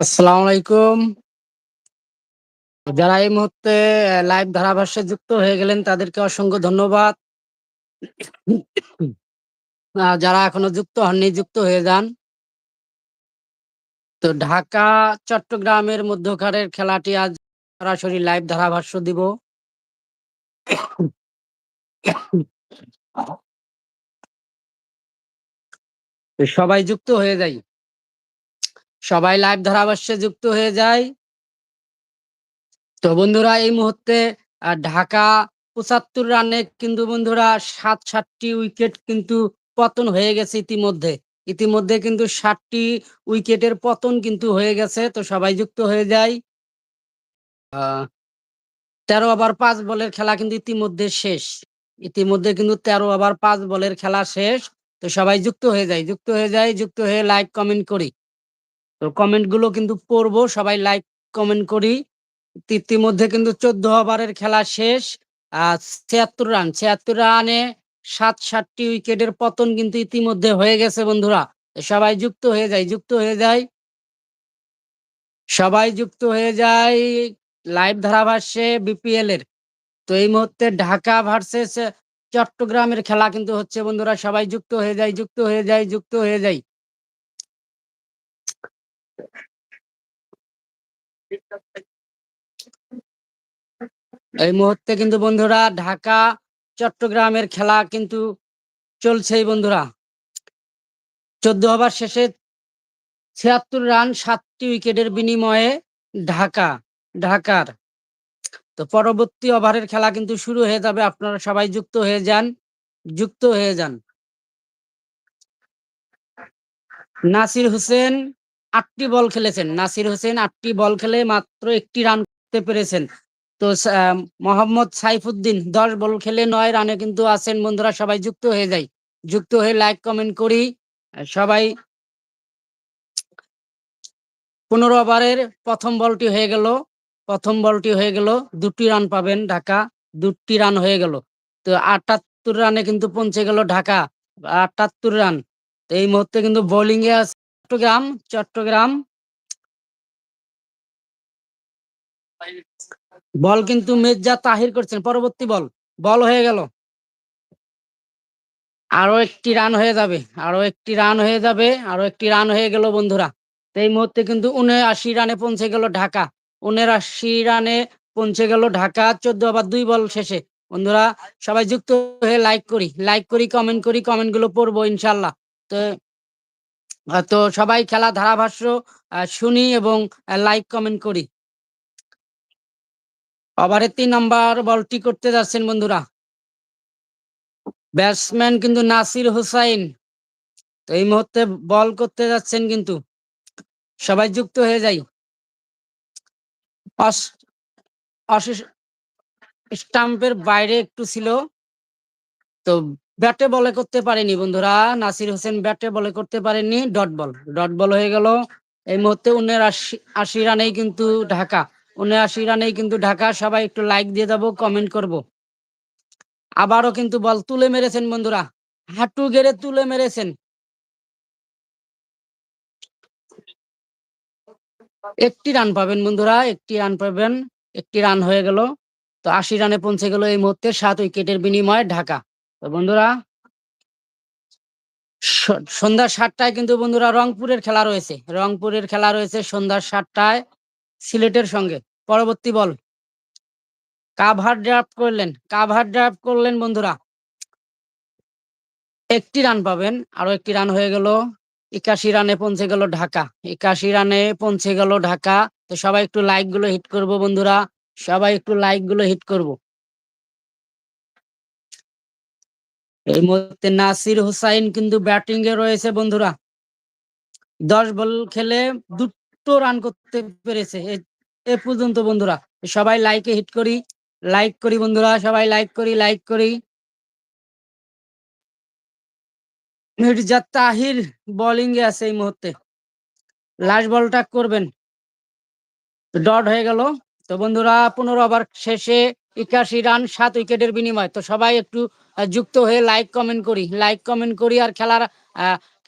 আসসালামু আলাইকুম। যারা এই মুহূর্তে লাইভ ধারাভাষ্যে যুক্ত হয়ে গেলেন, তাদেরকে অসংখ্য ধন্যবাদ। যারা এখনও যুক্ত হননি, যুক্ত হয়ে যান। তো ঢাকা, চট্টগ্রামের মধ্যকারের খেলাটি আজ সরাসরি লাইভ ধারাভাষ্য দিব। সবাই যুক্ত হয়ে যাই। সবাই লাইভ ধারাভাষ্যে যুক্ত হয়ে যায়। তো বন্ধুরা, এই মুহূর্তে ঢাকা পঁচাত্তর রানে কিন্তু বন্ধুরা সাত সাতটি উইকেট কিন্তু পতন হয়ে গেছে ইতিমধ্যে। ইতিমধ্যে কিন্তু ষাটটি উইকেটের পতন কিন্তু হয়ে গেছে, তো সবাই যুক্ত হয়ে যায়। তেরো ওভার পাঁচ বলের খেলা কিন্তু ইতিমধ্যে শেষ। ইতিমধ্যে কিন্তু তেরো ওভার পাঁচ বলের খেলা শেষ, তো সবাই যুক্ত হয়ে যায়, যুক্ত হয়ে যায়, যুক্ত হয়ে লাইক কমেন্ট করি। তো কমেন্টগুলো কিন্তু পড়ব, সবাই লাইক কমেন্ট করি। ইতিমধ্যে কিন্তু চোদ্দ ওভারের খেলা শেষ। ছিয়াত্তর রান ছিয়াত্তর রানে সাত সাতটি উইকেটের পতন কিন্তু ইতিমধ্যে হয়ে গেছে বন্ধুরা। সবাই যুক্ত হয়ে যায়, যুক্ত হয়ে যায়। সবাই যুক্ত হয়ে যায় লাইভ ধারাভাষ্যে বিপিএল এর। তো এই মুহূর্তে ঢাকা ভার্সেস চট্টগ্রামের খেলা কিন্তু হচ্ছে বন্ধুরা। সবাই যুক্ত হয়ে যায়, যুক্ত হয়ে যায়, যুক্ত হয়ে যায়। এই মুহূর্তে কিন্তু বন্ধুরা ঢাকা, চট্টগ্রামের খেলা কিন্তু চলছেই বন্ধুরা। চোদ্দ ওভার শেষে ছিয়াত্তর রান, সাতটি উইকেটের বিনিময়ে ঢাকা, ঢাকার। তো পরবর্তী ওভারের খেলা কিন্তু শুরু হয়ে যাবে, আপনারা সবাই যুক্ত হয়ে যান, যুক্ত হয়ে যান। নাসির হোসেন আটটি বল খেলেছেন। নাসির হোসেন আটটি বল খেলে মাত্র একটি রান করতে পেরেছেন। তো মোহাম্মদ সাইফুদ্দিন দশ বল খেলে নয় রানে কিন্তু আছেন। বন্ধুরা, সবাই যুক্ত হয়ে যায় যুক্ত হয়ে লাইক, কমেন্ট করি। সবাই পনেরো ওভারের প্রথম বলটি হয়ে গেল। প্রথম বলটি হয়ে গেল। দুটি রান পাবেন ঢাকা। দুটি রান হয়ে গেল। তো আটাত্তর রানে কিন্তু পৌঁছে গেল ঢাকা। আটাত্তর রান। তো এই মুহূর্তে কিন্তু বোলিং এ আছে চট্টগ্রাম চট্টগ্রাম। বল কিন্তু মেজা তাহির করছেন, পরবর্তী বল। বল হয়ে গেল। আরও একটি রান হয়ে যাবে, আরও একটি রান হয়ে যাবে, আরও একটি রান হয়ে গেল বন্ধুরা। এই মুহূর্তে কিন্তু উনআশি রানে পৌঁছে গেল ঢাকা, উনআশি রানে পৌঁছে গেল ঢাকা, চোদ্দ আবার দুই বল শেষে। বন্ধুরা, সবাই যুক্ত হয়ে লাইক করি লাইক করি কমেন্ট করি কমেন্টগুলো পড়ব ইনশাল্লাহ তো তো সবাই খেলা ধারাভাষ্য শুনি এবং লাইক কমেন্ট করি। ওভারের তিন নাম্বার বলটি করতে যাচ্ছেন বন্ধুরা। ব্যাটসম্যান কিন্তু নাসির হুসাইন। তো এই মুহূর্তে বল করতে যাচ্ছেন কিন্তু। সবাই যুক্ত হয়ে যাই। স্টাম্পের বাইরে একটু ছিল। তো ব্যাটে বলে করতে পারেনি বন্ধুরা। নাসির হোসেন ব্যাটে বলে করতে পারেননি। ডট বল ডট বল হয়ে গেল। এই মুহূর্তে উনআশি, আশি রানেই কিন্তু ঢাকা, উনআশি রানেই কিন্তু ঢাকা। সবাই একটু লাইক দিয়ে যাব কমেন্ট করব। আবারও কিন্তু বল তুলে মেরেছেন বন্ধুরা। হাঁটু গেড়ে তুলে মেরেছেন। একটি রান পাবেন বন্ধুরা, একটি রান পাবেন, একটি রান হয়ে গেল। তো আশি রানে পৌঁছে গেল এই মুহূর্তে সাত উইকেটের বিনিময়ে ঢাকা। তো বন্ধুরা সন্ধ্যা সাতটায় কিন্তু বন্ধুরা রংপুরের খেলা রয়েছে। রংপুরের খেলা রয়েছে সন্ধ্যা সাতটায় সিলেটের সঙ্গে। পরবর্তী বল। কাভার ড্রাফট করলেন, কাভার ড্রাফট করলেন বন্ধুরা। একটি রান পাবেন আরও একটি রান হয়ে গেল। একাশি রানে পৌঁছে গেল ঢাকা। একাশি রানে পৌঁছে গেল ঢাকা। তো সবাই একটু লাইকগুলো হিট করব বন্ধুরা। সবাই একটু লাইকগুলো হিট করব। এই মুহূর্তে নাসির হুসাইন কিন্তু ব্যাটিং এ রয়েছে বন্ধুরা। দশ বল খেলে দুটো রান করতে পেরেছে। এ- পর্যন্ত বন্ধুরা। সবাই লাইকে হিট করি লাইক করি বন্ধুরা। সবাই লাইক করি লাইক করি। মির্জা তাহির বোলিং এ আছে এই মুহূর্তে। লাস্ট বলটা করবেন। ডট হয়ে গেল। তো বন্ধুরা, পনেরো ওভার শেষে একাশি রান, সাত উইকেটের বিনিময়। তো সবাই একটু যুক্ত হয়ে লাইক কমেন্ট করি। লাইক কমেন্ট করি আর খেলার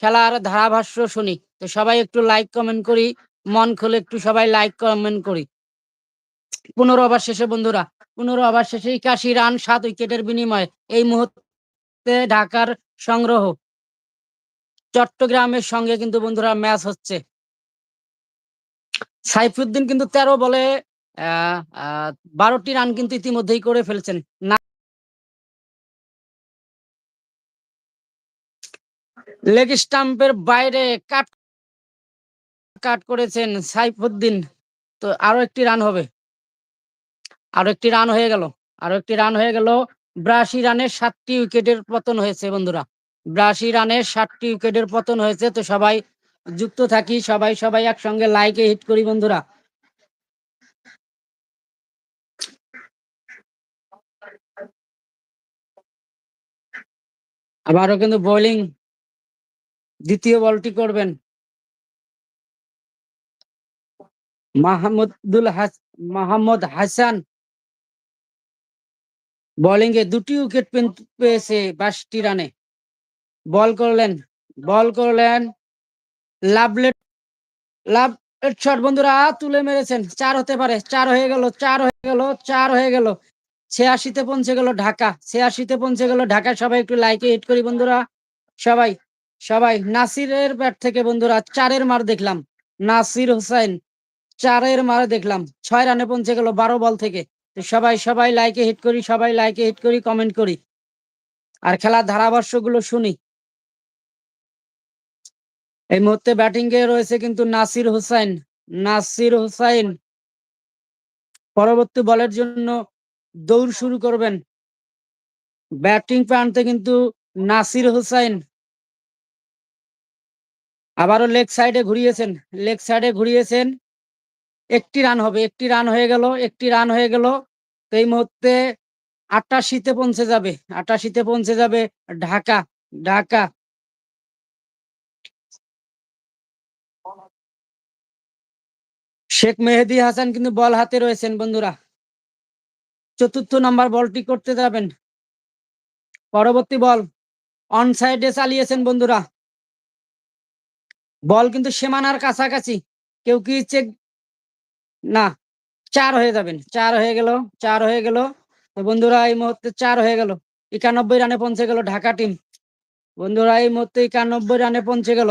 খেলার ধারাভাষ্য শুনি। তো সবাই একটু লাইক কমেন্ট করি, মন খুলে একটু সবাই লাইক কমেন্ট করি। পনেরো ওভার শেষে বন্ধুরা, পনেরো ওভার শেষে একাশি রান, সাত উইকেটের বিনিময়ে। এই মুহূর্তে ঢাকার সংগ্রহ। চট্টগ্রামের সঙ্গে কিন্তু বন্ধুরা ম্যাচ হচ্ছে। সাইফুদ্দিন কিন্তু তেরো বলে বারোটি রান কিন্তু ইতিমধ্যেই করে ফেলছেন। না লেগ স্টাম্পের বাইরে কাট কাট করেছেন সাইফুদ্দিন। তো আরও একটি রান হবে। আরও একটি রান হয়ে গেল। আরও একটি রান হয়ে গেল। বিরাশি রানের সাতটি উইকেটের পতন হয়েছে বন্ধুরা। বিরাশি রানের সাতটি উইকেটের পতন হয়েছে। তো সবাই যুক্ত থাকি, সবাই সবাই একসঙ্গে লাইকে হিট করি বন্ধুরা। আবারও কিন্তু বোলিং দ্বিতীয় বলটি করবেন। মাহমুদুল মাহমুদ হাসান। বোলিং এ দুটি উইকেট পেয়েছে বাইশটি রানে বল করলেন বল করলেন লাভলেট লাভ শট। বন্ধুরা, তুলে মেরেছেন। চার হতে পারে, চার হয়ে গেল, চার হয়ে গেল, চার হয়ে গেল। ছিয়াশিতে পৌঁছে গেল ঢাকা, ছিয়াশিতে পৌঁছে গেল ঢাকা। সবাই একটু লাইকে হিট করি বন্ধুরা। সবাই সবাই, নাসিরের ব্যাট থেকে বন্ধুরা চারের মার দেখলাম। নাসির হোসেন, চারের মার দেখলাম। ছয় রানে পৌঁছে গেল বারো বল থেকে। সবাই সবাই লাইকে হিট করি, সবাই লাইকে হিট করি কমেন্ট করি। আর খেলার ধারাভাষ্যগুলো শুনি। এই মুহূর্তে ব্যাটিং এ রয়েছে কিন্তু নাসির হুসাইন নাসির হুসাইন পরবর্তী বলের জন্য দৌড় শুরু করবেন। ব্যাটিং প্রান্তে কিন্তু নাসির হুসাইন। আবারও লেগ সাইডে ঘুরিয়েছেন। লেগ সাইডে ঘুরিয়েছেন। একটি রান হবে, একটি রান হয়ে গেল, একটি রান হয়ে গেল। তো এই মুহূর্তে আটাশিতে পৌঁছে যাবে, আটাশিতে পৌঁছে যাবে ঢাকা ঢাকা। শেখ মেহেদি হাসান কিন্তু বল হাতে রয়েছেন বন্ধুরা। চতুর্থ নাম্বার বলটি করতে যাবেন। পরবর্তী বল। অন সাইডে চালিয়েছেন বন্ধুরা। বল কিন্তু সীমানার কাছাকাছি। কেউ কি চেক না, চার হয়ে যাবেন। চার হয়ে গেল, চার হয়ে গেল। বন্ধুরা, এই মুহূর্তে চার হয়ে গেল। একানব্বই রানে পৌঁছে গেল ঢাকা টিম বন্ধুরা, এই মুহূর্তে একানব্বই রানে পৌঁছে গেল।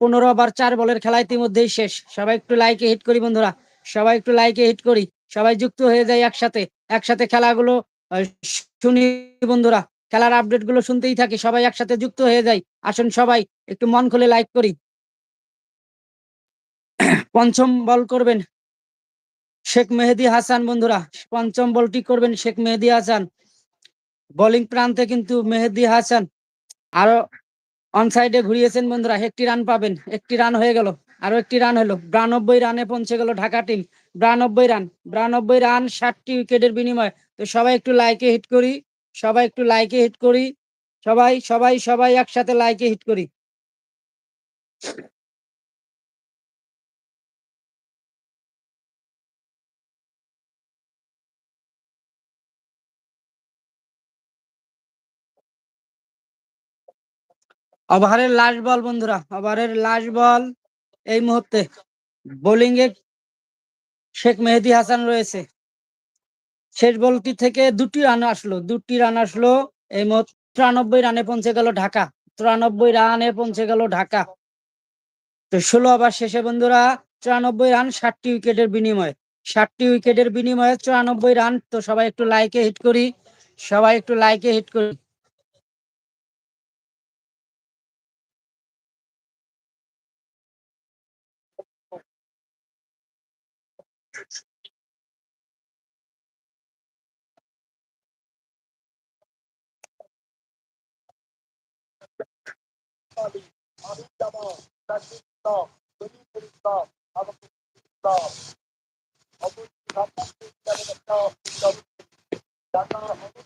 পনেরো ওভার চার বলের খেলা ইতিমধ্যেই শেষ। সবাই একটু লাইকে হিট করি বন্ধুরা। সবাই একটু লাইকে হিট করি। সবাই যুক্ত হয়ে যায় একসাথে একসাথে খেলাগুলো শুনি বন্ধুরা, খেলার আপডেটগুলো শুনতেই থাকি, সবাই একসাথে যুক্ত হয়ে যায় আসুন সবাই একটু মন খুলে লাইক করি। পঞ্চম বল করবেন শেখ মেহেদি হাসান বন্ধুরা, পঞ্চম বলটি করবেন শেখ মেহেদি হাসান। বোলিং প্রান্তে কিন্তু মেহেদি হাসান, আরও অন সাইডে ঘুরিয়েছেন বন্ধুরা, একটি রান পাবেন, একটি রান হয়ে গেল। আরও একটি রান হলো। বিরানব্বই রানে পৌঁছে গেল ঢাকা টিম বিরানব্বই রান বিরানব্বই রান ষাটটি উইকেটের বিনিময়। তো সবাই একটু লাইকে হিট করি, সবাই একটু লাইকে হিট করি, সবাই সবাই সবাই একসাথে লাইকে হিট করি। ওভারের লাস্ট বল বন্ধুরা, ওভারের লাস্ট বল এই মুহূর্তে বোলিং এ শেখ মেহেদি হাসান রয়েছে। শেষ বলটি থেকে দুটি রান আসলো, দুটি রান আসলো, এই মুহূর্তে তিরানব্বই রানে পৌঁছে গেল ঢাকা চুরানব্বই রানে পৌঁছে গেল ঢাকা। তো ষোলো ওভার শেষে বন্ধুরা চুরানব্বই রান ষাটটি উইকেটের বিনিময়ে, ষাটটি উইকেটের বিনিময়ে চুরানব্বই রান তো সবাই একটু লাইকে হিট করি, সবাই একটু লাইকে হিট করি। Mali, Abu Jamal, Sashid Islam, Munir Islam, Abu Islam, Abu Muhammad Islam, Abu Dhabi, Dhaka, Abu